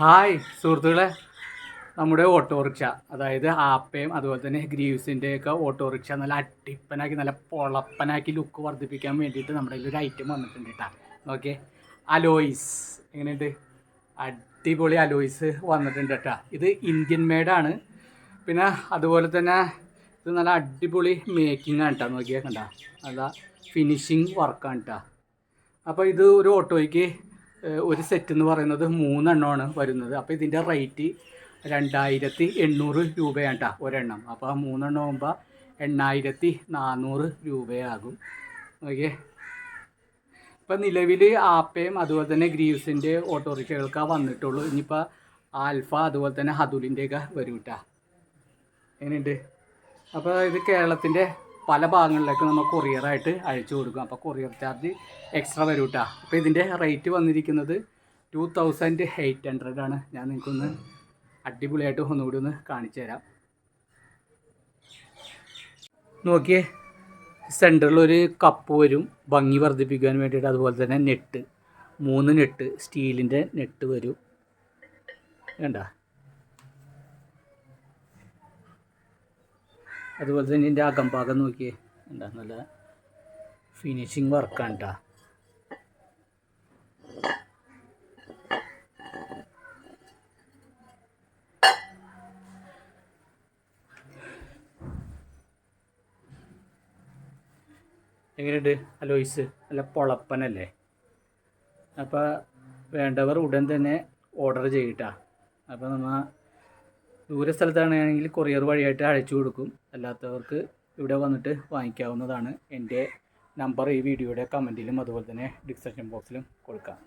Hi സുഹൃത്തുക്കളെ. നമ്മുടെ autorickshaw അതായത് ആപ്പയും അതുപോലെ തന്നെ ഗ്രീവ്സിന്റെ ഒക്കെ ഓട്ടോറിക്ഷ നല്ല അട്ടിപ്പനാക്കി നല്ല പൊളപ്പനാക്കി ലുക്ക് വർദ്ധിപ്പിക്കാൻ വേണ്ടിയിട്ട് നമ്മുടെ ഒരു ഐറ്റം വന്നിട്ടുണ്ട് കേട്ടോ. ഓക്കെ അലോയിസ് എങ്ങനെയുണ്ട്? അടിപൊളി അലോയിസ് വന്നിട്ടുണ്ട് കേട്ടോ. ഇത് ഇന്ത്യൻ മെയ്ഡാണ് പിന്നെ അതുപോലെ തന്നെ ഇത് നല്ല അടിപൊളി മേക്കിംഗ് ആണ് കേട്ടോ. നോക്കിയാൽ കണ്ട. നല്ല ഫിനിഷിങ് വർക്കാണ് കേട്ടോ. അപ്പോൾ ഇത് ഒരു ഓട്ടോയ്ക്ക് ഒരു സെറ്റ് എന്ന് പറയുന്നത് മൂന്നെണ്ണമാണ് വരുന്നത്. അപ്പോൾ ഇതിന്റെ റേറ്റ് രണ്ടായിരത്തി എണ്ണൂറ് രൂപയാണ് കേട്ടോ ഒരെണ്ണം. അപ്പോൾ ആ മൂന്നെണ്ണം ആകുമ്പോൾ എണ്ണായിരത്തി നാനൂറ് രൂപയാകും. ഓക്കെ? ഇപ്പം നിലവിൽ ആപ്പയും അതുപോലെ തന്നെ ഗ്രീവ്സിന്റെ ഓട്ടോറിക്ഷകൾക്കാണ് വന്നിട്ടുള്ളൂ. ഇനിയിപ്പോൾ ആൽഫ അതുപോലെ തന്നെ ഹതുലിന്റെയൊക്കെ വരും കേട്ടോ എങ്ങനെയുണ്ട്? അപ്പോൾ ഇത് കേരളത്തിന്റെ പല ഭാഗങ്ങളിലേക്ക് നമ്മൾ കൊറിയറായിട്ട് അയച്ചു കൊടുക്കും. അപ്പോൾ കൊറിയർ ചാർജ് എക്സ്ട്രാ വരും കേട്ടോ അപ്പോൾ ഇതിന്റെ റേറ്റ് വന്നിരിക്കുന്നത് ടു തൗസൻഡ് എയ്റ്റ് ഹൺഡ്രഡ് ആണ്. ഞാൻ നിങ്ങൾക്കൊന്ന് അടിപൊളിയായിട്ട് ഒന്നുകൂടി ഒന്ന് കാണിച്ചു തരാം. നോക്കിയേ സെന്ററിൽ ഒരു കപ്പ് വരും. ഭംഗി വർദ്ധിപ്പിക്കാൻ വേണ്ടിയിട്ട് അതുപോലെ തന്നെ നെട്ട് മൂന്ന് നെട്ട് സ്റ്റീലിന്റെ നെട്ട് വരും. വേണ്ട അതുപോലെ തന്നെ ഇതിന്റെ അകംഭാഗം നോക്കിയേ. എന്താ നല്ല ഫിനിഷിങ് വർക്കാണ് കേട്ടോ എങ്ങനെയുണ്ട്? അലോയ്സ് നല്ല പൊളപ്പനല്ലേ? അപ്പോൾ വേണ്ടവർ ഉടൻ തന്നെ ഓർഡർ ചെയ്യട്ടാ അപ്പോൾ നമ്മൾ ദൂര സ്ഥലത്താണെങ്കിൽ കൊറിയർ വഴിയായിട്ട് അയച്ചു കൊടുക്കും. അല്ലാത്തവർക്ക് ഇവിടെ വന്നിട്ട് വാങ്ങിക്കാവുന്നതാണ്. എന്റെ നമ്പർ ഈ വീഡിയോയുടെ കമന്റിലും അതുപോലെ തന്നെ ഡിസ്ക്രിപ്ഷൻ ബോക്സിലും കൊടുക്കാം.